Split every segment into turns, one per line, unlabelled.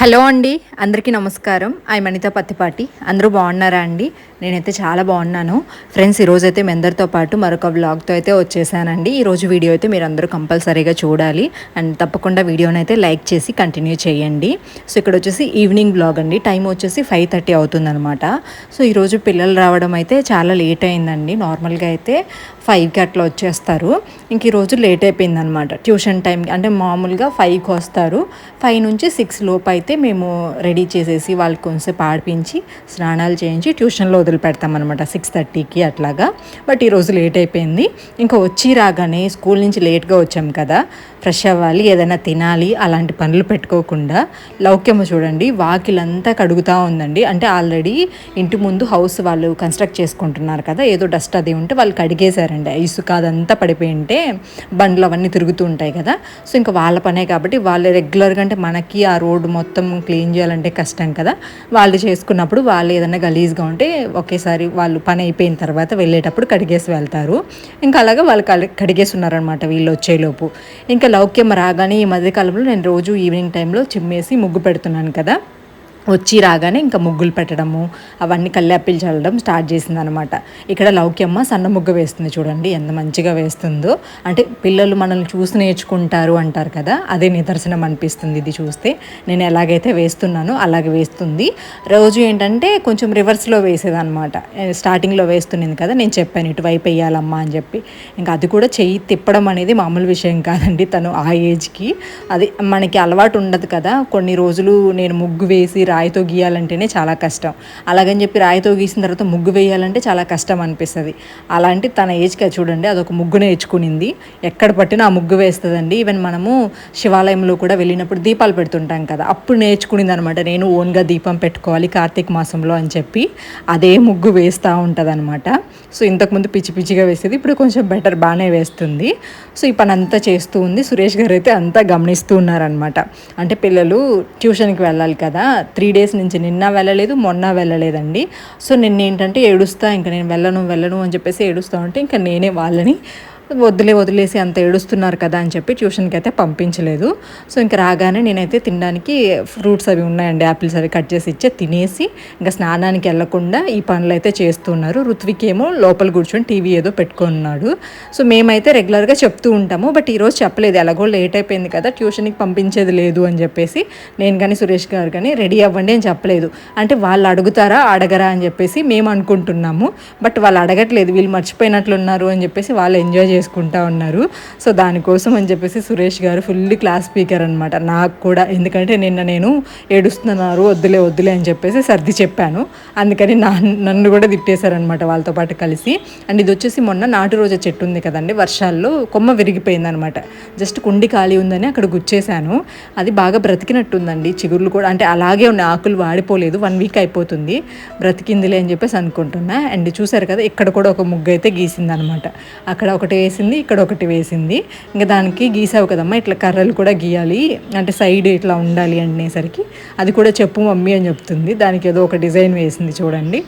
Hello అండి అందరికీ నమస్కారం. ఐ మణిత పత్తిపాటి. అందరూ బాగున్నారా అండి? నేనైతే చాలా బాగున్నాను. ఫ్రెండ్స్ ఈరోజు అయితే మీ అందరితో పాటు మరొక వ్లాగ్తో అయితే వచ్చేసానండి. ఈరోజు వీడియో అయితే మీరు అందరూ కంపల్సరీగా చూడాలి. అండ్ తప్పకుండా వీడియోని అయితే లైక్ చేసి కంటిన్యూ చేయండి. సో ఇక్కడ వచ్చేసి ఈవినింగ్ బ్లాగ్ అండి. టైం వచ్చేసి ఫైవ్ థర్టీ అవుతుందన్నమాట. సో ఈరోజు పిల్లలు రావడం అయితే చాలా లేట్ అయిందండి. నార్మల్గా అయితే ఫైవ్కి అట్లా వచ్చేస్తారు. ఇంక ఈరోజు లేట్ అయిపోయింది అనమాట ట్యూషన్ టైం అంటే మామూలుగా ఫైవ్కి వస్తారు. ఫైవ్ నుంచి సిక్స్ లోపు అయితే మేము రెడీ చేసేసి వాళ్ళకి కొంచెంసేపు ఆడిపించి స్నానాలు చేయించి ట్యూషన్లో వదిలిపెడతాం అనమాట సిక్స్ థర్టీకి అట్లాగా. బట్ ఈరోజు లేట్ అయిపోయింది. ఇంకా వచ్చి రాగానే స్కూల్ నుంచి లేట్గా వచ్చాం కదా. ఫ్రెష్ అవ్వాలి ఏదైనా తినాలి అలాంటి పనులు పెట్టుకోకుండా. లౌక్యము చూడండి వాకిలంతా కడుగుతూ ఉందండి. అంటే ఆల్రెడీ ఇంటి ముందు హౌస్ వాళ్ళు కన్స్ట్రక్ట్ చేసుకుంటున్నారు కదా. ఏదో డస్ట్ అది ఉంటే వాళ్ళు కడిగేశారండి. ఇసుక అదంతా పడిపోయి ఉంటే బండ్లు అవన్నీ తిరుగుతూ ఉంటాయి కదా. సో ఇంకా వాళ్ళ పనే కాబట్టి వాళ్ళు రెగ్యులర్గా అంటే మనకి ఆ రోడ్డు మొత్తం క్లీన్ చేయాలంటే కష్టం కదా. వాళ్ళు చేసుకున్నప్పుడు వాళ్ళు ఏదైనా గలీజ్గా ఉంటే ఒకేసారి వాళ్ళు పని అయిపోయిన తర్వాత వెళ్ళేటప్పుడు కడిగేసి వెళ్తారు. ఇంకా అలాగా వాళ్ళు కడిగేసి ఉన్నారనమాట వీళ్ళు వచ్చేలోపు. ఇంకా లౌక్యం రాగానే ఈ మధ్యకాలంలో నేను రోజు ఈవినింగ్ టైంలో చిమ్మేసి ముగ్గు పెడుతున్నాను కదా. వచ్చి రాగానే ఇంకా ముగ్గులు పెట్టడము అవన్నీ కల్లాపిలు చల్లడం స్టార్ట్ చేసింది అనమాట ఇక్కడ లౌక్యమ్మ సన్న ముగ్గు వేస్తుంది చూడండి ఎంత మంచిగా వేస్తుందో. అంటే పిల్లలు మనల్ని చూసి నేర్చుకుంటారు అంటారు కదా అదే నిదర్శనం అనిపిస్తుంది ఇది చూస్తే. నేను ఎలాగైతే వేస్తున్నానో అలాగే వేస్తుంది. రోజు ఏంటంటే కొంచెం రివర్స్లో వేసేదనమాట. స్టార్టింగ్లో వేస్తున్నది కదా నేను చెప్పాను ఇటువైపు వేయాలమ్మా అని చెప్పి. ఇంకా అది కూడా చెయ్యి తిప్పడం అనేది మామూలు విషయం కాదండి తను ఆ ఏజ్కి. అది మనకి అలవాటు ఉండదు కదా కొన్ని రోజులు నేను ముగ్గు వేసి రా రాయితో గీయాలంటేనే చాలా కష్టం. అలాగని చెప్పి రాయితో గీసిన తర్వాత ముగ్గు వేయాలంటే చాలా కష్టం అనిపిస్తుంది. అలాంటి తన ఏజ్కి చూడండి అదొక ముగ్గు నేర్చుకునింది. ఎక్కడ పట్టినా ఆ ముగ్గు వేస్తుందండి. ఈవెన్ మనము శివాలయంలో కూడా వెళ్ళినప్పుడు దీపాలు పెడుతుంటాం కదా అప్పుడు నేర్చుకునింది అనమాట నేను ఓన్గా దీపం పెట్టుకోవాలి కార్తీక మాసంలో అని చెప్పి అదే ముగ్గు వేస్తూ ఉంటుంది అనమాట సో ఇంతకుముందు పిచ్చి పిచ్చిగా వేసేది ఇప్పుడు కొంచెం బెటర్ బాగానే వేస్తుంది. సో ఈ పని అంతా చేస్తూ ఉంది. సురేష్ గారు అయితే అంతా గమనిస్తూ ఉన్నారనమాట. అంటే పిల్లలు ట్యూషన్కి వెళ్ళాలి కదా త్రీ త్రీ డేస్ నుంచి నిన్న వెళ్ళలేదు మొన్న వెళ్ళలేదండి. సో నిన్న ఏంటంటే ఏడుస్తా ఇంకా నేను వెళ్ళను వెళ్ళను అని చెప్పేసి ఏడుస్తా ఉంటే ఇంకా నేనే వాళ్ళని వదిలే వదిలేసి అంత ఏడుస్తున్నారు కదా అని చెప్పి ట్యూషన్కి అయితే పంపించలేదు. సో ఇంకా రాగానే నేనైతే తినడానికి ఫ్రూట్స్ అవి ఉన్నాయండి. యాపిల్స్ అవి కట్ చేసి ఇచ్చే తినేసి ఇంకా స్నానానికి వెళ్ళకుండా ఈ పనులు అయితే చేస్తున్నారు. ఋత్విక్ ఏమో లోపల కూర్చొని టీవీ ఏదో పెట్టుకున్నాడు. సో మేమైతే రెగ్యులర్గా చెప్తూ ఉంటాము. బట్ ఈరోజు చెప్పలేదు. ఎలాగో లేట్ అయిపోయింది కదా ట్యూషన్కి పంపించేది లేదు అని చెప్పేసి నేను కానీ సురేష్ గారు కానీ రెడీ అవ్వండి అని చెప్పలేదు. అంటే వాళ్ళు అడుగుతారా అడగరా అని చెప్పేసి మేము అనుకుంటున్నాము. బట్ వాళ్ళు అడగట్లేదు. వీళ్ళు మర్చిపోయినట్లున్నారు అని చెప్పేసి వాళ్ళు ఎంజాయ్ చేసుకుంటా ఉన్నారు. సో దానికోసం అని చెప్పేసి సురేష్ గారు ఫుల్ క్లాస్ స్పీకర్ అనమాట నాకు కూడా ఎందుకంటే నిన్న నేను ఏడుస్తున్నారు వద్దులే వద్దులే అని చెప్పేసి సర్ది చెప్పాను. అందుకని నా నన్ను కూడా తిట్టేశారనమాట వాళ్ళతో పాటు కలిసి. అండ్ ఇది వచ్చేసి మొన్న నాటు రోజా చెట్టు ఉంది కదండి వర్షాల్లో కొమ్మ విరిగిపోయింది అనమాట జస్ట్ కుండి ఖాళీ ఉందని అక్కడ గుచ్చేశాను. అది బాగా బ్రతికినట్టుందండి. చిగుర్లు కూడా అంటే అలాగే ఉన్న ఆకులు వాడిపోలేదు వన్ వీక్ అయిపోతుంది. బ్రతికిందిలే అని చెప్పేసి అనుకుంటున్నా. అండ్ చూసారు కదా ఇక్కడ కూడా ఒక ముగ్గు అయితే గీసింది అనమాట అక్కడ ఒకటి వేసింది ఇక్కడ ఒకటి వేసింది. ఇంకా దానికి గీసావు కదమ్మా ఇట్లా కర్రలు కూడా గీయాలి అంటే సైడ్ ఇట్లా ఉండాలి అనేసరికి. అది కూడా చెప్పు మమ్మీ అని చెప్తుంది. దానికి ఏదో ఒక డిజైన్ వేసింది చూడండి.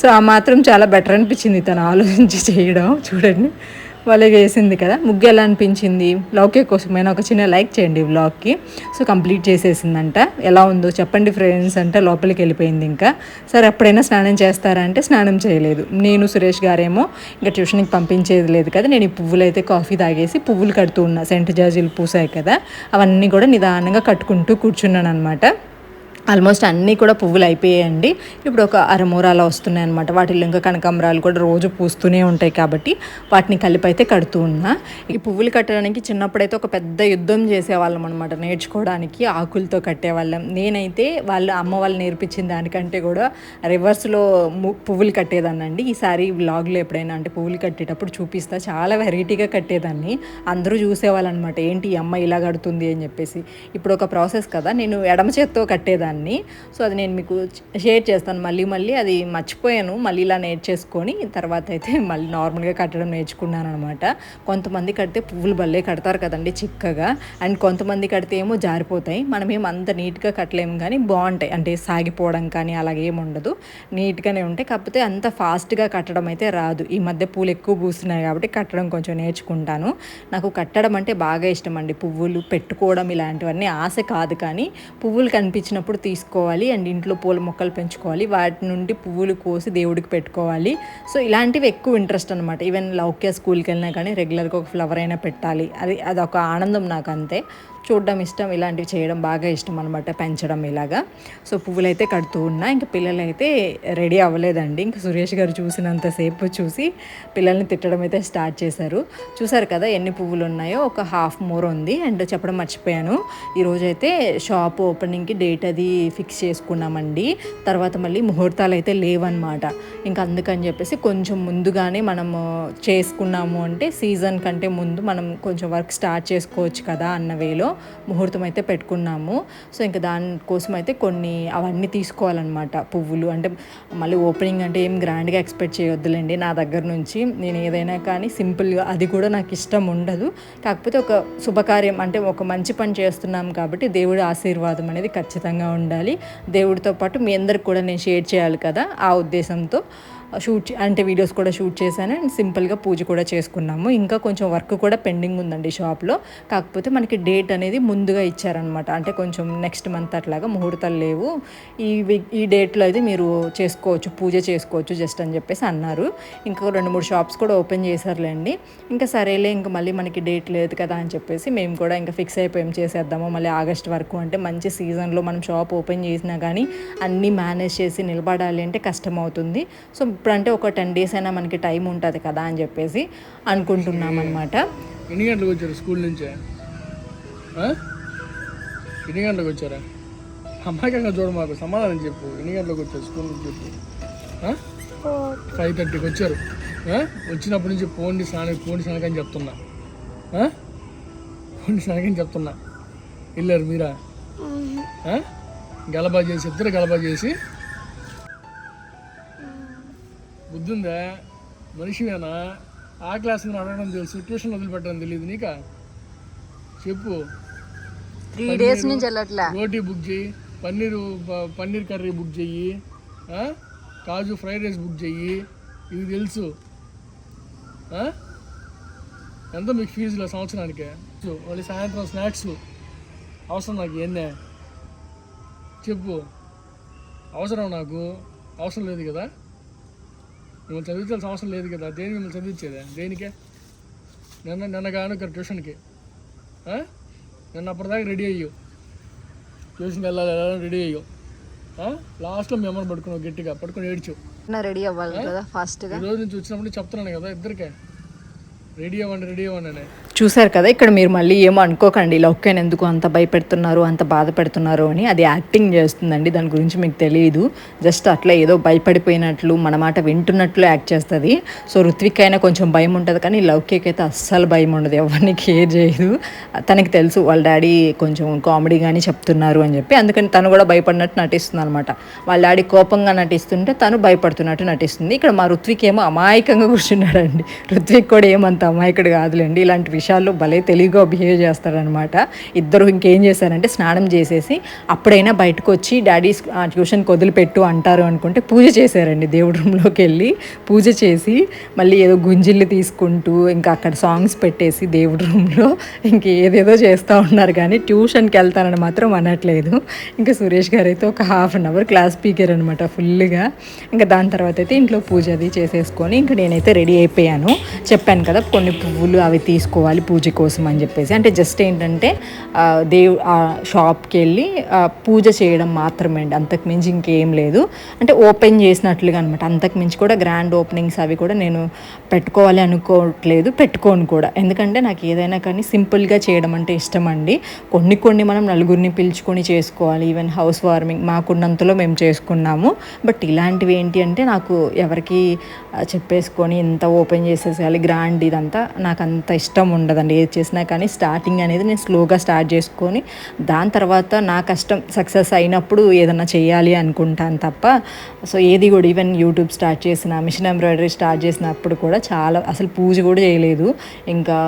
సో ఆ మాత్రం చాలా బెటర్ అనిపించింది తను ఆలోచించి చేయడం. చూడండి. వాళ్ళే వేసింది కదా ముగ్గు ఎలా అనిపించింది లౌకే కోసమైనా ఒక చిన్న లైక్ చేయండి బ్లాగ్కి సో కంప్లీట్ చేసేసిందంట. ఎలా ఉందో చెప్పండి ఫ్రెండ్స్ అంటే లోపలికి వెళ్ళిపోయింది ఇంకా. సరే ఎప్పుడైనా స్నానం చేస్తారా అంటే స్నానం చేయలేదు. నేను సురేష్ గారేమో ఇంకా ట్యూషన్కి పంపించేది లేదు కదా నేను ఈ పువ్వులు అయితే కాఫీ తాగేసి పువ్వులు కడుతూ ఉన్నా సెంట్ జాజీలు పూసాయి కదా అవన్నీ కూడా నిదానంగా కట్టుకుంటూ కూర్చున్నాను అనమాట ఆల్మోస్ట్ అన్నీ కూడా పువ్వులు అయిపోయాయండి ఇప్పుడు ఒక అరమూర అలా వస్తున్నాయి అనమాట వాటిలో ఇంకా కనకాంబరాలు కూడా రోజు పూస్తూనే ఉంటాయి కాబట్టి వాటిని కలిపి అయితే కడుతూ ఉన్నా. ఈ పువ్వులు కట్టడానికి చిన్నప్పుడైతే ఒక పెద్ద యుద్ధం చేసేవాళ్ళం అనమాట నేర్చుకోవడానికి ఆకులతో కట్టేవాళ్ళం. నేనైతే వాళ్ళు అమ్మ వాళ్ళు నేర్పించిన దానికంటే కూడా రివర్స్లో పువ్వులు కట్టేదాన్నండి. ఈసారి బ్లాగ్లో ఎప్పుడైనా అంటే పువ్వులు కట్టేటప్పుడు చూపిస్తా. చాలా వెరైటీగా కట్టేదాన్ని. అందరూ చూసేవాళ్ళు అనమాట ఏంటి ఈ అమ్మ ఇలా కడుతుంది? అని చెప్పేసి. ఇప్పుడు ఒక ప్రాసెస్ కదా. నేను ఎడమ చేత్తో కట్టేదాన్ని. అన్నీ సో అది నేను మీకు షేర్ చేస్తాను. మళ్ళీ మళ్ళీ అది మర్చిపోయాను. మళ్ళీ ఇలా నేర్చేసుకొని తర్వాత అయితే మళ్ళీ నార్మల్గా కట్టడం నేర్చుకున్నాను అనమాట కొంతమంది కడితే పువ్వులు భలే కడతారు కదండి చిక్కగా. అండ్ కొంతమంది కడితే ఏమో జారిపోతాయి. మనం అంత నీట్గా కట్టలేము కానీ బాగుంటాయి. అంటే సాగిపోవడం కానీ అలాగే ఉండదు. నీట్గానే ఉంటాయి. కాకపోతే అంత ఫాస్ట్గా కట్టడం అయితే రాదు. ఈ మధ్య పూలు ఎక్కువ పూస్తున్నాయి కాబట్టి కట్టడం కొంచెం నేర్చుకుంటాను. నాకు కట్టడం అంటే బాగా ఇష్టం అండి. పువ్వులు పెట్టుకోవడం ఇలాంటివన్నీ ఆశ కాదు కానీ పువ్వులు కనిపించినప్పుడు తీసుకోవాలి అండ్ ఇంట్లో పూల మొక్కలు పెంచుకోవాలి. వాటి నుండి పువ్వులు కోసి దేవుడికి పెట్టుకోవాలి. సో ఇలాంటివి ఎక్కువ ఇంట్రెస్ట్ అనమాట ఈవెన్ లౌక్య స్కూల్కి వెళ్ళినా కానీ రెగ్యులర్గా ఒక ఫ్లవర్ అయినా పెట్టాలి. అది అదొక ఆనందం నాకు అంతే చూడడం ఇష్టం ఇలాంటివి చేయడం బాగా ఇష్టం అనమాట పెంచడం ఇలాగా. సో పువ్వులు అయితే కడుతూ ఉన్నా ఇంకా పిల్లలు అయితే రెడీ అవ్వలేదండి. ఇంకా సురేష్ గారు చూసినంతసేపు చూసి పిల్లల్ని తిట్టడం అయితే స్టార్ట్ చేశారు. చూసారు కదా ఎన్ని పువ్వులు ఉన్నాయో ఒక హాఫ్ మోర్ ఉంది. అండ్ చెప్పడం మర్చిపోయాను. ఈరోజు అయితే షాప్ ఓపెనింగ్కి డేట్ అది ఫిక్స్ చేసుకున్నామండి. తర్వాత మళ్ళీ ముహూర్తాలు అయితే లేవన్నమాట. ఇంకా అందుకని చెప్పేసి కొంచెం ముందుగానే మనము చేసుకున్నాము అంటే సీజన్ కంటే ముందు మనం కొంచెం వర్క్ స్టార్ట్ చేసుకోవచ్చు కదా అన్న వేలో. ముహూర్తం అయితే పెట్టుకున్నాము. సో ఇంకా దానికోసం అయితే కొన్ని అవన్నీ తీసుకోవాలన్నమాట. పువ్వులు అంటే మళ్ళీ ఓపెనింగ్ అంటే ఏం గ్రాండ్గా ఎక్స్పెక్ట్ చేయొద్దులేండి నా దగ్గర నుంచి. నేను ఏదైనా కానీ సింపుల్గా అది కూడా నాకు ఇష్టం ఉండదు. కాకపోతే ఒక శుభకార్యం అంటే ఒక మంచి పని చేస్తున్నాం కాబట్టి దేవుడి ఆశీర్వాదం అనేది ఖచ్చితంగా ఉండాలి. దేవుడితో పాటు మీ అందరికి కూడా నేను షేర్ చేయాలి కదా ఆ ఉద్దేశంతో. షూట్ అంటే వీడియోస్ కూడా షూట్ చేశాను అండ్ సింపుల్గా పూజ కూడా చేసుకున్నాము. ఇంకా కొంచెం వర్క్ కూడా పెండింగ్ ఉందండి షాప్లో. కాకపోతే మనకి డేట్ అనేది ముందుగా ఇచ్చారనమాట అంటే కొంచెం నెక్స్ట్ మంత్ అట్లాగా ముహూర్తాలు లేవు. ఈ ఈ డేట్లో అయితే మీరు చేసుకోవచ్చు పూజ చేసుకోవచ్చు జస్ట్ అని చెప్పేసి అన్నారు. ఇంకా రెండు మూడు షాప్స్ కూడా ఓపెన్ చేశారులేండి. ఇంకా సరేలే ఇంకా మళ్ళీ మనకి డేట్ లేదు కదా అని చెప్పేసి మేము కూడా ఇంకా ఫిక్స్ అయిపోయాం చేసేద్దాము మళ్ళీ ఆగస్ట్ వరకు. అంటే మంచి సీజన్లో మనం షాప్ ఓపెన్ చేసినా కానీ అన్నీ మేనేజ్ చేసి నిలబడాలి అంటే కష్టం అవుతుంది సో ఇప్పుడంటే ఒక టెన్ డేస్ అయినా మనకి టైం ఉంటుంది కదా అని చెప్పేసి అనుకుంటున్నాం అనమాట
ఎన్ని గంటలకు వచ్చారు స్కూల్ నుంచే? ఎన్ని గంటలకు వచ్చారా? అమాయకంగా చూడ మాకు సమాధానం చెప్పు. ఎన్ని గంటలకు వచ్చారు స్కూల్ నుంచి చెప్పు. ఫైవ్ థర్టీకి వచ్చారు? వచ్చినప్పటి నుంచి పోండి స్నానం పోండి స్నానకని చెప్తున్నా? పోండి స్నానకని చెప్తున్నా. వెళ్ళారు మీరా? గలబా చేసి ఇద్దరు గలబా చేసి బుద్ధి ఉందా మనిషివేనా? ఆ క్లాస్ అడగడం తెలుసు ట్యూషన్ వదిలిపెట్టడం తెలియదు నీకా? చెప్పు.
త్రీ డేస్ నుంచి వెళ్ళట్లే.
రోటీ బుక్ చేయి పన్నీరు పన్నీర్ కర్రీ బుక్ చెయ్యి? కాజు ఫ్రైడ్ రైస్ బుక్ చెయ్యి ఇది తెలుసు? ఎంత మీకు ఫీజులో సంవత్సరానికి? మళ్ళీ సాయంత్రం స్నాక్స్ అవసరం నాకు ఎన్నే చెప్పు. అవసరం నాకు? అవసరం లేదు కదా? మిమ్మల్ని చదివించాల్సిన అవసరం లేదు కదా. దేని మిమ్మల్ని చదివించేదా? దేనికే? నిన్న నిన్న కాను ఇక్కడ ట్యూషన్కి? నిన్న అప్పటిదాకా రెడీ అయ్యో. ట్యూషన్కి వెళ్ళాలి వెళ్ళాలని రెడీ అయ్యో. లాస్ట్లో మీ అమ్మని పడుకున్నావు గట్టిగా. పడుకొని ఏడ్చు.
రెడీ అవ్వాలి కదా ఫాస్ట్గా.
ఈ రోజు నుంచి వచ్చినప్పుడు చెప్తున్నాను కదా ఇద్దరికే. రెడీ అవ్వండి రెడీ అవ్వండి అని.
చూసారు కదా ఇక్కడ మీరు మళ్ళీ ఏమో అనుకోకండి లౌక్యాన్ ఎందుకు అంత భయపెడుతున్నారు అంత బాధ పెడుతున్నారు అని అది యాక్టింగ్ చేస్తుందండి దాని గురించి మీకు తెలియదు జస్ట్ అట్లా ఏదో భయపడిపోయినట్లు మన మాట వింటున్నట్లు యాక్ట్ చేస్తుంది. సో ఋత్విక్ అయినా కొంచెం భయం ఉంటుంది కానీ లౌక్యకి అయితే అస్సలు భయం ఉండదు ఎవరిని కేర్ చేయదు. తనకి తెలుసు వాళ్ళ డాడీ కొంచెం కామెడీ కానీ చెప్తున్నారు అని చెప్పి అందుకని తను కూడా భయపడినట్టు నటిస్తుంది అనమాట వాళ్ళ డాడీ కోపంగా నటిస్తుంటే తను భయపడుతున్నట్టు నటిస్తుంది. ఇక్కడ మా ఋత్విక్ ఏమో అమాయకంగా కూర్చున్నాడండి. ఋత్విక్ కూడా ఏమంత అమాయకుడు కాదులేండి. ఇలాంటి విషయాల్లో భలే తెలివిగా బిహేవ్ చేస్తారనమాట. ఇద్దరు ఇంకేం చేశారంటే స్నానం చేసేసి అప్పుడైనా బయటకు వచ్చి డాడీ ట్యూషన్కి వదిలిపెట్టు అంటారు అనుకుంటే పూజ చేశారండి దేవుడి రూమ్లోకి వెళ్ళి. పూజ చేసి మళ్ళీ ఏదో గుంజిళ్ళు తీసుకుంటూ ఇంకా అక్కడ సాంగ్స్ పెట్టేసి దేవుడి రూమ్లో ఇంక ఏదేదో చేస్తూ ఉన్నారు కానీ ట్యూషన్కి వెళ్తానని మాత్రం అనట్లేదు. ఇంకా సురేష్ గారు అయితే ఒక half an hour class speaker అనమాట ఫుల్గా. ఇంకా దాని తర్వాత అయితే ఇంట్లో పూజ అది చేసేసుకొని ఇంకా నేనైతే రెడీ అయిపోయాను. చెప్పాను కదా కొన్ని పువ్వులు అవి తీసుకోవాలి పూజ కోసం అని చెప్పేసి. అంటే జస్ట్ ఏంటంటే దేవు ఆ షాప్కి వెళ్ళి పూజ చేయడం మాత్రమే అండి అంతకు మించి ఇంకేం లేదు. అంటే ఓపెన్ చేసినట్లుగా అనమాట అంతకు మించి కూడా గ్రాండ్ ఓపెనింగ్స్ అవి కూడా నేను పెట్టుకోవాలి అనుకోవట్లేదు పెట్టుకోను కూడా. ఎందుకంటే నాకు ఏదైనా కానీ సింపుల్గా చేయడం అంటే ఇష్టం అండి కొన్ని కొన్ని మనం నలుగురిని పిలుచుకొని చేసుకోవాలి. ఈవెన్ హౌస్ వార్మింగ్ మాకున్నంతలో మేము చేసుకున్నాము. బట్ ఇలాంటివి ఏంటి అంటే నాకు ఎవరికి చెప్పేసుకొని ఇంత ఓపెన్ చేసేసేయాలి గ్రాండ్ ఇదంతా నాకు అంత ఇష్టం ఉండదండి ఏది చేసినా కానీ స్టార్టింగ్ అనేది నేను స్లోగా స్టార్ట్ చేసుకొని దాని తర్వాత నా కష్టం సక్సెస్ అయినప్పుడు ఏదన్నా చేయాలి అనుకుంటాను తప్ప సో ఏది కూడా ఈవెన్ యూట్యూబ్ స్టార్ట్ చేసిన మిషన్ ఎంబ్రాయిడరీ స్టార్ట్ చేసినప్పుడు కూడా చాలా అసలు పూజ కూడా చేయలేదు. ఇంకా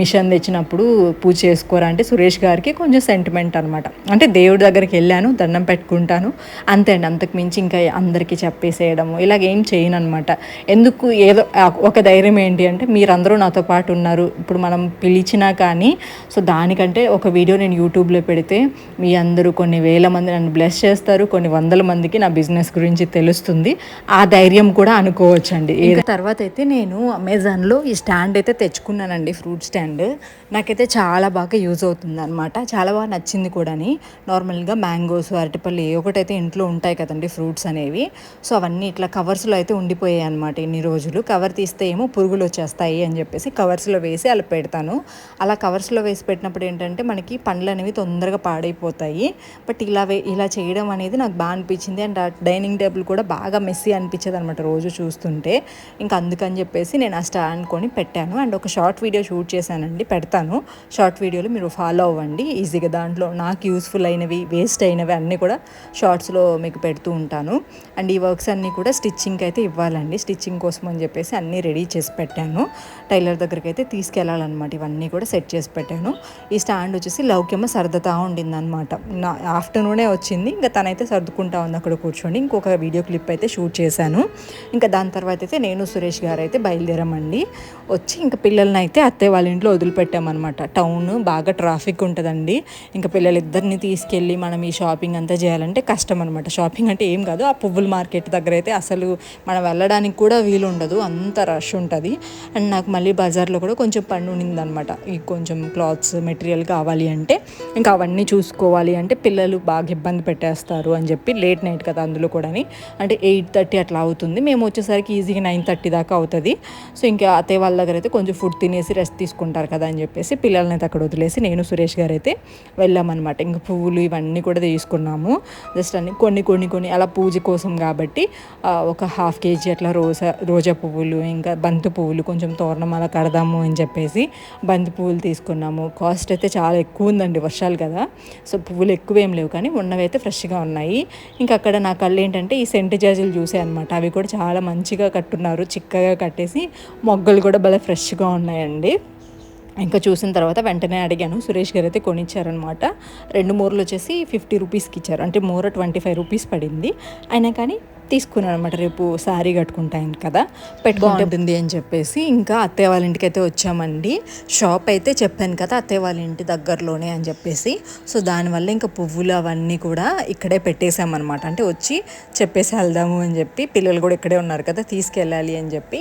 మిషన్ తెచ్చినప్పుడు పూజ చేసుకోరా అంటే సురేష్ గారికి కొంచెం సెంటిమెంట్ అనమాట అంటే దేవుడి దగ్గరికి వెళ్ళాను దండం పెట్టుకుంటాను. అంతే అండి అంతకు మించి ఇంకా అందరికీ చెప్పేసేయడము ఇలాగేం చేయను అనమాట ఎందుకు ఏదో ఒక ధైర్యం ఏంటి అంటే మీరందరూ నాతో పాటు ఉన్నారు. ఇప్పుడు మనం పిలిచినా కానీ సో దానికంటే ఒక వీడియో నేను యూట్యూబ్లో పెడితే మీ అందరూ కొన్ని వేల మంది నన్ను బ్లెస్ చేస్తారు కొన్ని వందల మందికి నా బిజినెస్ గురించి తెలుస్తుంది. ఆ ధైర్యం కూడా అనుకోవచ్చండి. తర్వాత అయితే నేను అమెజాన్లో ఈ స్టాండ్ అయితే తెచ్చుకున్నానండి ఫ్రూట్ స్టాండ్. నాకైతే చాలా బాగా యూజ్ అవుతుంది అనమాట చాలా బాగా నచ్చింది కూడాని. నార్మల్గా మ్యాంగోస్ అరటిపళ్ళు ఏ ఒకటైతే ఇంట్లో ఉంటాయి కదండి ఫ్రూట్స్ అనేవి. సో అవన్నీ ఇట్లా కవర్స్లో అయితే ఉండిపోయాయి అనమాట ఇన్ని రోజులు. కవర్ తీస్తే ఏమో పురుగులు వచ్చేస్తాయి అని చెప్పేసి కవర్స్లో వేసి అలా పెడతాను. అలా కవర్స్లో వేసి పెట్టినప్పుడు ఏంటంటే మనకి పండ్లు అనేవి తొందరగా పాడైపోతాయి. బట్ ఇలా వే ఇలా చేయడం అనేది నాకు బాగా అనిపించింది. అండ్ ఆ డైనింగ్ టేబుల్ కూడా బాగా మెస్సీ అనిపించేది అనమాట రోజు చూస్తుంటే. ఇంకా అందుకని చెప్పేసి నేను ఆ స్టాండ్ కొని పెట్టాను. అండ్ ఒక షార్ట్ వీడియో షూట్ చేశానండి. పెడతాను. షార్ట్ వీడియోలు మీరు ఫాలో అవ్వండి. ఈజీగా దాంట్లో నాకు యూస్ఫుల్ అయినవి వేస్ట్ అయినవి అన్నీ కూడా షార్ట్స్లో మీకు పెడుతూ ఉంటాను. అండ్ ఈ వర్క్స్ అన్నీ కూడా స్టిచ్చింగ్కి అయితే ఇవ్వాలండి. స్టిచ్చింగ్ కోసం అని చెప్పేసి అన్నీ రెడీ చేసి పెట్టాను. టైలర్ దగ్గరికి అయితే తీసుకెళ్ళాలన్నమాట. ఇవన్నీ కూడా సెట్ చేసి పెట్టాను. ఈ స్టాండ్ వచ్చేసి లౌక్యమ్మ సర్దుతా ఉండిందనమాట నా ఆఫ్టర్నూనే వచ్చింది. ఇంకా తనైతే సర్దుకుంటా ఉంది అక్కడ కూర్చొని. ఇంకొక వీడియో క్లిప్ అయితే షూట్ చేశాను. ఇంకా దాని తర్వాత అయితే నేను సురేష్ గారు అయితే బయలుదేరామండి. వచ్చి ఇంకా పిల్లల్ని అయితే అత్తయ్య వాళ్ళ ఇంట్లో వదిలిపెట్టామన్నమాట. టౌన్ బాగా ట్రాఫిక్ ఉంటుందండి. ఇంకా పిల్లలిద్దరిని తీసుకెళ్ళి మనం ఈ షాపింగ్ అంతా చేయాలంటే కష్టం అనమాట షాపింగ్ అంటే ఏం కాదు. ఆ పువ్వుల మార్కెట్ దగ్గర అయితే అసలు మనం వెళ్ళడానికి కూడా వీలు ఉండదు అంత రష్ ఉంటుంది. అండ్ నాకు మళ్ళీ బజార్లో కూడా కొంచెం పని ఉండిందనమాట ఈ కొంచెం క్లాత్స్ మెటీరియల్ కావాలి అంటే ఇంకా అవన్నీ చూసుకోవాలి అంటే పిల్లలు బాగా ఇబ్బంది పెట్టేస్తారు అని చెప్పి లేట్ నైట్ కదా అందులో కూడా అంటే ఎయిట్ థర్టీ అట్లా అవుతుంది. మేము వచ్చేసరికి ఈజీగా నైన్ థర్టీ దాకా అవుతుంది. సో ఇంకా అత్తయ్య వాళ్ళ దగ్గర అయితే కొంచెం ఫుడ్ తినేసి రెస్ట్ తీసుకుంటారు కదా అని చెప్పేసి పిల్లల్ని అయితే అక్కడ వదిలేసి నేను సురేష్ గారు అయితే వెళ్ళామన్నమాట ఇంకా పువ్వులు ఇవన్నీ కూడా తీసుకున్నాము. జస్ట్ అన్ని కొన్ని కొన్ని కొన్ని అలా పూజ కోసం కాబట్టి ఒక హాఫ్ కేజీ అట్లా రోజా రోజా పువ్వులు ఇంకా బంతి పువ్వులు కొంచెం తోరణం అలా కడదాము అని చెప్పేసి బంతి పువ్వులు తీసుకున్నాము. కాస్ట్ అయితే చాలా ఎక్కువ ఉందండి వర్షాలు కదా. సో పువ్వులు ఎక్కువ ఏం లేవు కానీ ఉన్నవి అయితే ఫ్రెష్గా ఉన్నాయి. ఇంకా అక్కడ నా కళ్ళు ఏంటంటే ఈ సెంటు జాజులు చూసాయి అనమాట అవి కూడా చాలా మంచిగా కట్టున్నారు. చిక్కగా కట్టేసి మొగ్గలు కూడా భలే ఫ్రెష్గా ఉన్నాయండి. ఇంకా చూసిన తర్వాత వెంటనే అడిగాను. సురేష్ గారు అయితే కొనిచ్చారనమాట రెండు మూరలు వచ్చేసి ఫిఫ్టీ రూపీస్కి ఇచ్చారు. అంటే మూర ట్వంటీ ఫైవ్ రూపీస్ పడింది. అయినా కానీ తీసుకున్నాను అనమాట రేపు శారీ కట్టుకుంటాను కదా. పెట్టుకుంటే అని చెప్పేసి ఇంకా అత్తయ్య వాళ్ళ ఇంటికి అయితే వచ్చామండి. షాప్ అయితే చెప్పాను కదా అత్తయ్య వాళ్ళ ఇంటి దగ్గరలోనే అని చెప్పేసి. సో దానివల్ల ఇంకా పువ్వులు అవన్నీ కూడా ఇక్కడే పెట్టేసామన్నమాట అంటే వచ్చి చెప్పేసి వెళ్దాము అని చెప్పి పిల్లలు కూడా ఇక్కడే ఉన్నారు కదా తీసుకెళ్ళాలి అని చెప్పి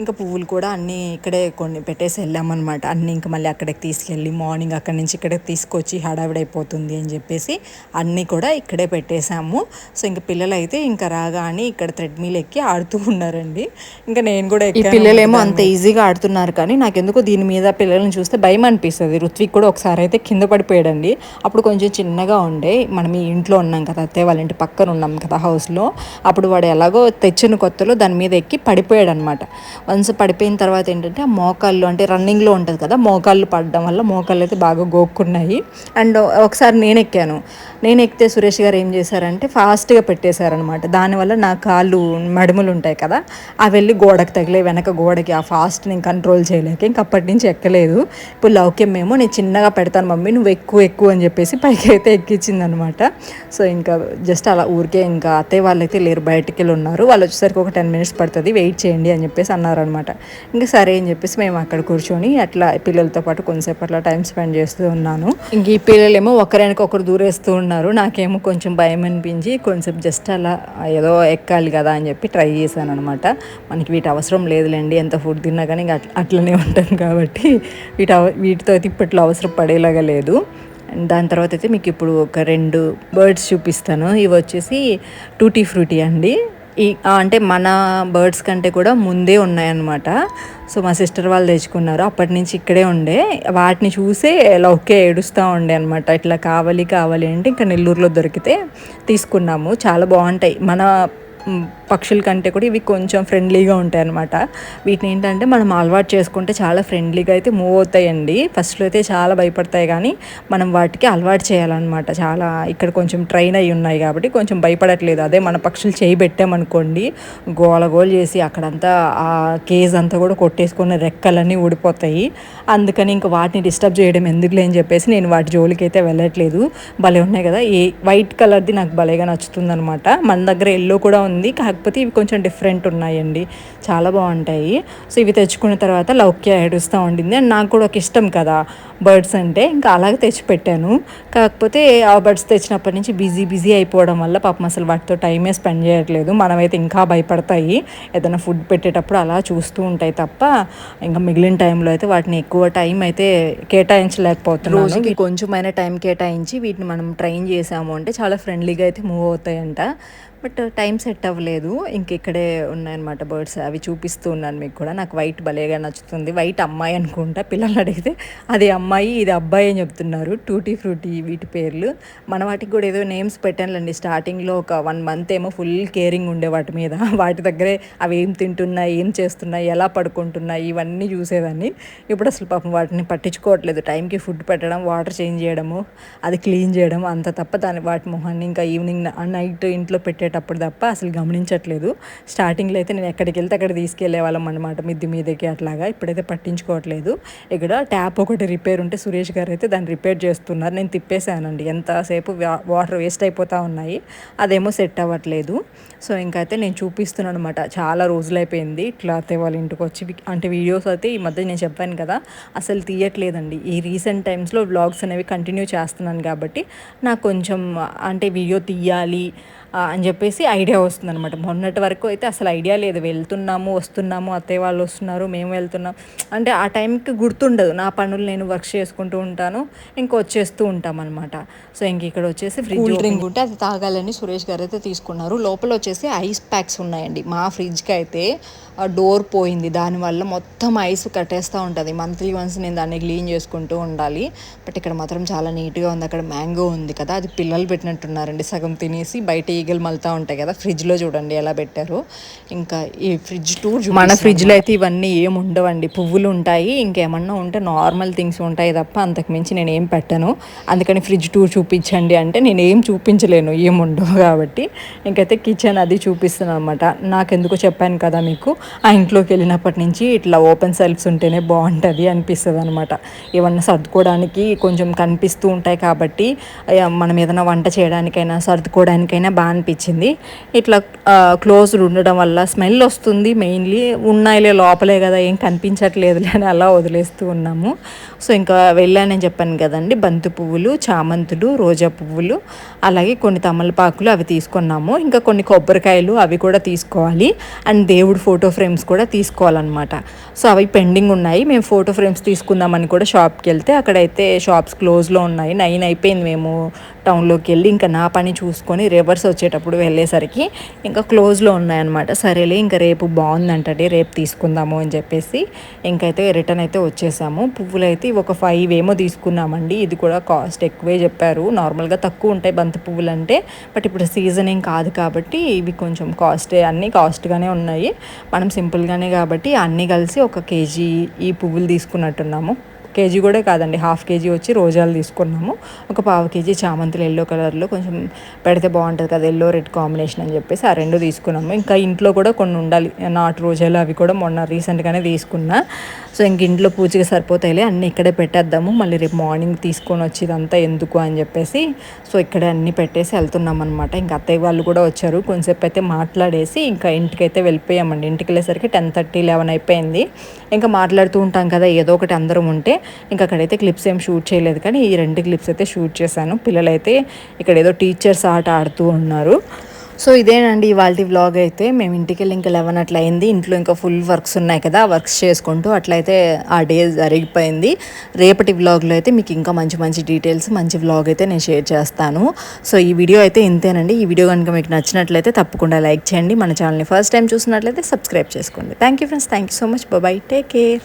ఇంకా పువ్వులు కూడా అన్నీ ఇక్కడే కొన్ని పెట్టేసి వెళ్ళామన్నమాట. అన్నీ ఇంకా మళ్ళీ అక్కడికి తీసుకెళ్ళి మార్నింగ్ అక్కడి నుంచి ఇక్కడికి తీసుకొచ్చి హడావిడైపోతుంది అని చెప్పేసి అన్నీ కూడా ఇక్కడే పెట్టేశాము. సో ఇంకా పిల్లలు అయితే ఇంకా రాగానే ఇక్కడ థ్రెడ్మిల్ ఎక్కి ఆడుతూ ఉన్నారండి. ఇంకా నేను కూడా ఈ పిల్లలేమో అంత ఈజీగా ఆడుతున్నారు కానీ నాకెందుకో దీని మీద పిల్లల్ని చూస్తే భయం అనిపిస్తుంది. రుత్విక్ కూడా ఒకసారి అయితే కింద పడిపోయాడండి. అప్పుడు కొంచెం చిన్నగా ఉండే మనం ఈ ఇంట్లో ఉన్నాం కదా అత్తయ్య వాళ్ళ ఇంటి పక్కన ఉన్నాం కదా హౌస్లో అప్పుడు వాడు ఎలాగో తెచ్చిన కొత్తలో దాని మీద ఎక్కి పడిపోయాడు అనమాట వన్స్ పడిపోయిన తర్వాత ఏంటంటే ఆ మోకాళ్ళు అంటే రన్నింగ్లో ఉంటుంది కదా మోకాళ్ళు పడడం వల్ల మోకాళ్ళు అయితే బాగా గోక్కున్నాయి. అండ్ ఒకసారి నేను ఎక్కాను. నేను ఎక్కితే సురేష్ గారు ఏం చేశారంటే ఫాస్ట్గా పెట్టేశారనమాట. దానివల్ల నా కాళ్ళు మడుములు ఉంటాయి కదా అవి వెళ్ళి గోడకు తగిలే వెనక గోడకి ఆ ఫాస్ట్ నేను కంట్రోల్ చేయలేక ఇంక అప్పటి నుంచి ఎక్కలేదు. ఇప్పుడు లౌక్యం ఏమో నేను చిన్నగా పెడతాను మమ్మీ నువ్వు ఎక్కువ ఎక్కువ అని చెప్పేసి పైకి అయితే ఎక్కించింది అనమాట సో ఇంకా జస్ట్ అలా ఊరికే ఇంకా అత్తయ్య వాళ్ళు అయితే లేరు బయటికి వెళ్ళి ఉన్నారు. వాళ్ళు వచ్చేసరికి ఒక టెన్ మినిట్స్ పడుతుంది వెయిట్ చేయండి అని చెప్పేసి అన్నారనమాట. ఇంకా సరే అని చెప్పేసి మేము అక్కడ కూర్చొని అట్లా పిల్లలతో పాటు కొంతసేపు అట్లా టైం స్పెండ్ చేస్తూ ఉన్నాను. ఇంక ఈ పిల్లలేమో ఒకరికి ఒకరు దూరేస్తూ ఉన్నారు. నాకేమో కొంచెం భయం అనిపించి కొంచెం జస్ట్ అలా ఏదో ఎక్కాలి కదా అని చెప్పి ట్రై చేశాను అనమాట మనకి వీటి అవసరం లేదులేండి ఎంత ఫుడ్ తిన్నా కానీ ఇంకా అట్లనే ఉంటాం కాబట్టి వీటి వీటితో అయితే ఇప్పట్లో అవసరం పడేలాగా లేదు. దాని తర్వాత అయితే మీకు ఇప్పుడు ఒక రెండు బర్డ్స్ చూపిస్తాను. ఇవి వచ్చేసి టూటీ ఫ్రూటీ అండి. ఈ అంటే మన బర్డ్స్ కంటే కూడా ముందే ఉన్నాయన్నమాట. సో మా సిస్టర్ వాళ్ళు తెచ్చుకున్నారు. అప్పటి నుంచి ఇక్కడే ఉండే. వాటిని చూసే లౌకే ఏడుస్తూ ఉండే అనమాట ఇట్లా కావాలి కావాలి అంటే ఇంకా నెల్లూరులో దొరికితే తీసుకున్నాము. చాలా బాగుంటాయి. మన పక్షుల కంటే కూడా ఇవి కొంచెం ఫ్రెండ్లీగా ఉంటాయి అనమాట వీటిని ఏంటంటే మనం అలవాటు చేసుకుంటే చాలా ఫ్రెండ్లీగా అయితే మూవ్ అవుతాయండి. ఫస్ట్లో అయితే చాలా భయపడతాయి కానీ మనం వాటికి అలవాటు చేయాలన్నమాట. చాలా ఇక్కడ కొంచెం ట్రైన్ అయి ఉన్నాయి కాబట్టి కొంచెం భయపడట్లేదు. అదే మన పక్షులు చేయి పెట్టామనుకోండి గోల గోల చేసి అక్కడంతా ఆ కేజ్ అంతా కూడా కొట్టేసుకున్న రెక్కలన్నీ ఊడిపోతాయి. అందుకని ఇంకా వాటిని డిస్టర్బ్ చేయడం ఎందుకులే అని చెప్పేసి నేను వాటి జోలికి అయితే వెళ్ళట్లేదు. భలే ఉన్నాయి కదా. ఏ వైట్ కలర్ది నాకు భలేగా నచ్చుతుంది అనమాట మన దగ్గర ఎల్లో కూడా ఉంది. కాకపోతే ఇవి కొంచెం డిఫరెంట్ ఉన్నాయండి. చాలా బాగుంటాయి. సో ఇవి తెచ్చుకున్న తర్వాత లౌక్య ఏడుస్తూ ఉండింది. అండ్ నాకు కూడా ఒక ఇష్టం కదా బర్డ్స్ అంటే. ఇంకా అలాగే తెచ్చి పెట్టాను. కాకపోతే ఆ బర్డ్స్ తెచ్చినప్పటి నుంచి బిజీ బిజీ అయిపోవడం వల్ల పాపం అసలు వాటితో టైమే స్పెండ్ చేయట్లేదు. మనమైతే ఇంకా భయపడతాయి. ఏదైనా ఫుడ్ పెట్టేటప్పుడు అలా చూస్తూ ఉంటాయి తప్ప ఇంకా మిగిలిన టైంలో అయితే వాటిని ఎక్కువ టైం అయితే కేటాయించలేకపోతున్నాను. రోజుకి కొంచెమైనా టైం కేటాయించి వీటిని మనం ట్రైన్ చేసాము అంటే చాలా ఫ్రెండ్లీగా అయితే మూవ్ అవుతాయంట. బట్ టైం సెట్ అవ్వలేదు. ఇంక ఇక్కడే ఉన్నాయన్నమాట బర్డ్స్ అవి చూపిస్తూ ఉన్నాను మీకు కూడా. నాకు వైట్ భలేగా నచ్చుతుంది. వైట్ అమ్మాయి అనుకుంటా పిల్లలు అడిగితే అది అమ్మాయి ఇది అబ్బాయి అని చెప్తున్నారు. టూటీ ఫ్రూటీ వీటి పేర్లు. మన వాటికి కూడా ఏదో నేమ్స్ పెట్టానులేండి. స్టార్టింగ్లో ఒక వన్ మంత్ ఏమో ఫుల్ కేరింగ్ ఉండే వాటి మీద. వాటి దగ్గరే అవి ఏం తింటున్నాయి ఏం చేస్తున్నాయి ఎలా పడుకుంటున్నాయి ఇవన్నీ చూసేదాన్ని. ఇప్పుడు అసలు పాపం వాటిని పట్టించుకోవట్లేదు. టైంకి ఫుడ్ పెట్టడం వాటర్ చేంజ్ చేయడము అది క్లీన్ చేయడం అంత తప్ప దాని వాటి మొహాన్ని ఇంకా ఈవినింగ్ నైట్ ఇంట్లో పెట్టేటప్పుడు తప్ప అసలు గమనించట్లేదు. స్టార్టింగ్లో అయితే నేను ఎక్కడికి వెళ్తే అక్కడ తీసుకెళ్ళేవాళ్ళం అనమాట మిద్ది మీదకి అట్లాగా. ఇప్పుడైతే పట్టించుకోవట్లేదు. ఇక్కడ ట్యాప్ ఒకటి రిపేర్ ఉంటే సురేష్ గారు అయితే దాన్ని రిపేర్ చేస్తున్నారు. నేను తిప్పేశానండి. ఎంతసేపు వాటర్ వేస్ట్ అయిపోతూ ఉన్నాయి. అదేమో సెట్ అవ్వట్లేదు. సో ఇంకైతే నేను చూపిస్తున్నాను అనమాట చాలా రోజులు అయిపోయింది ఇట్లా అయితే వాళ్ళ ఇంటికి వచ్చి అంటే వీడియోస్ అయితే ఈ మధ్య నేను చెప్పాను కదా అసలు తీయట్లేదండి. ఈ రీసెంట్ టైమ్స్లో వ్లాగ్స్ అనేవి కంటిన్యూ చేస్తున్నాను కాబట్టి నాకు కొంచెం అంటే వీడియో తీయాలి అని చెప్పేసి ఐడియా వస్తుంది అనమాట మొన్నటి వరకు అయితే అసలు ఐడియా లేదు. వెళ్తున్నాము వస్తున్నాము అత్తయ్య వాళ్ళు వస్తున్నారు మేము వెళ్తున్నాం. అంటే ఆ టైంకి గుర్తుండదు. నా పనులు నేను వర్క్ చేసుకుంటూ ఉంటాను ఇంకా వచ్చేస్తూ ఉంటాం అనమాట సో ఇంక ఇక్కడ వచ్చేసి ఫ్రిడ్జ్ డ్రింక్ ఉంటే అది తాగాలని సురేష్ గారు అయితే తీసుకున్నారు. లోపల వచ్చేసి ఐస్ ప్యాక్స్ ఉన్నాయండి. మా ఫ్రిడ్జ్కి అయితే డోర్ పోయింది. దానివల్ల మొత్తం ఐస్ కట్టేస్తూ ఉంటుంది. మంత్లీ వన్స్ నేను దాన్ని క్లీన్ చేసుకుంటూ ఉండాలి. బట్ ఇక్కడ మాత్రం చాలా నీట్గా ఉంది. అక్కడ మ్యాంగో ఉంది కదా అది పిల్లలు పెట్టినట్టున్నారండి. సగం తినేసి బయట ఈగలు మళ్తా ఉంటాయి కదా ఫ్రిడ్జ్లో చూడండి ఎలా పెట్టారు. ఇంకా ఈ ఫ్రిడ్జ్ టూర్ మన ఫ్రిడ్జ్లో అయితే ఇవన్నీ ఏం ఉండవండి. పువ్వులు ఉంటాయి. ఇంకేమన్నా ఉంటే నార్మల్ థింగ్స్ ఉంటాయి తప్ప అంతకు మించి నేను ఏం పెట్టను. అందుకని ఫ్రిడ్జ్ టూర్ చూపించండి అంటే నేను ఏం చూపించలేను. ఏం ఉండవు కాబట్టి. ఇంకైతే కిచెన్ అది చూపిస్తున్నాను అనమాట నాకెందుకో చెప్పాను కదా మీకు. ఆ ఇంట్లోకి వెళ్ళినప్పటి నుంచి ఇట్లా ఓపెన్ సెల్ఫ్స్ ఉంటేనే బాగుంటుంది అనిపిస్తుంది అనమాట ఏమన్నా సర్దుకోవడానికి కొంచెం కనిపిస్తూ ఉంటాయి కాబట్టి మనం ఏదైనా వంట చేయడానికైనా సర్దుకోవడానికైనా బాగా అనిపించింది. ఇట్లా క్లోజ్డ్ ఉండడం వల్ల స్మెల్ వస్తుంది మెయిన్లీ. ఉన్నాయిలే లోపలే కదా ఏం కనిపించట్లేదులే అని అలా వదిలేస్తూ ఉన్నాము. సో ఇంకా వెళ్ళానని చెప్పాను కదండి బంతి పువ్వులు చామంతులు రోజా పువ్వులు అలాగే కొన్ని తమలపాకులు అవి తీసుకున్నాము. ఇంకా కొన్ని కొబ్బరికాయలు అవి కూడా తీసుకోవాలి. అండ్ దేవుడు ఫోటో ఫ్రేమ్స్ కూడా తీసుకోవాలన్నమాట. సో అవి పెండింగ్ ఉన్నాయి. మేము ఫోటో ఫ్రేమ్స్ తీసుకుందామని కూడా షాప్కి వెళ్తే అక్కడైతే షాప్స్ క్లోజ్లో ఉన్నాయి. నైన్ అయిపోయింది మేము. టౌన్లోకి వెళ్ళి ఇంకా నా పని చూసుకొని రివర్స్ వచ్చేటప్పుడు వెళ్ళేసరికి ఇంకా క్లోజ్లో ఉన్నాయన్నమాట. సరేలే ఇంకా రేపు బాగుందంటే రేపు తీసుకుందాము అని చెప్పేసి ఇంకైతే రిటర్న్ అయితే వచ్చేసాము. పువ్వులు అయితే ఒక ఫైవ్ ఏమో తీసుకున్నామండి. ఇది కూడా కాస్ట్ ఎక్కువే చెప్పారు. నార్మల్గా తక్కువ ఉంటాయి బంతి పువ్వులు అంటే బట్ ఇప్పుడు సీజన్ ఏం కాదు కాబట్టి ఇవి కొంచెం కాస్ట్ అన్నీ కాస్ట్గానే ఉన్నాయి. మనం సింపుల్గానే కాబట్టి అన్నీ కలిసి ఒక కేజీ ఈ పువ్వులు తీసుకున్నట్టున్నాము. కేజీ కూడా కాదండి. హాఫ్ కేజీ వచ్చి రోజాలు తీసుకున్నాము. ఒక పావు కేజీ చామంతులు ఎల్లో కలర్లో కొంచెం పెడితే బాగుంటుంది కదా ఎల్లో రెడ్ కాంబినేషన్ అని చెప్పేసి ఆ రెండు తీసుకున్నాము. ఇంకా ఇంట్లో కూడా కొన్ని ఉండాలి. నాటు రోజాలు అవి కూడా మొన్న రీసెంట్గానే తీసుకున్నా. సో ఇంక ఇంట్లో పూజకి సరిపోతాయిలే అన్నీ ఇక్కడే పెట్టేద్దాము. మళ్ళీ రేపు మార్నింగ్ తీసుకొని వచ్చి ఇదంతా ఎందుకు అని చెప్పేసి సో ఇక్కడే అన్నీ పెట్టేసి వెళ్తున్నాం అనమాట ఇంకా అత్తయ్య వాళ్ళు కూడా వచ్చారు. కొంచెంసేపు అయితే మాట్లాడేసి ఇంకా ఇంటికైతే వెళ్ళిపోయామండి. ఇంటికి వెళ్ళేసరికి టెన్ థర్టీ లెవెన్ అయిపోయింది. ఇంకా మాట్లాడుతూ ఉంటాం కదా ఏదో ఒకటి అందరం ఉంటే. ఇంకా అక్కడైతే క్లిప్స్ ఏం షూట్ చేయలేదు కానీ ఈ రెండు క్లిప్స్ అయితే షూట్ చేశాను. పిల్లలైతే ఇక్కడ ఏదో టీచర్స్ ఆట ఆడుతూ ఉన్నారు. సో ఇదేనండి ఇవాళ వ్లాగ్ అయితే. మేము ఇంటికి వెళ్ళి ఇంకా లెవెన్ అట్లా అయింది ఇంట్లో ఇంకా ఫుల్ వర్క్స్ ఉన్నాయి కదా వర్క్స్ చేసుకుంటూ అట్లయితే ఆ డే జరిగిపోయింది. రేపటి వ్లాగ్లో అయితే మీకు ఇంకా మంచి మంచి డీటెయిల్స్ మంచి వ్లాగ్ అయితే నేను షేర్ చేస్తాను. సో ఈ వీడియో అయితే ఇంతేనండి. ఈ వీడియో కనుక మీకు నచ్చినట్లయితే తప్పకుండా లైక్ చేయండి. మన ఛానల్ని ఫస్ట్ టైం చూసినట్లయితే సబ్స్క్రైబ్ చేసుకోండి. Thank you friends thank you so much bye take care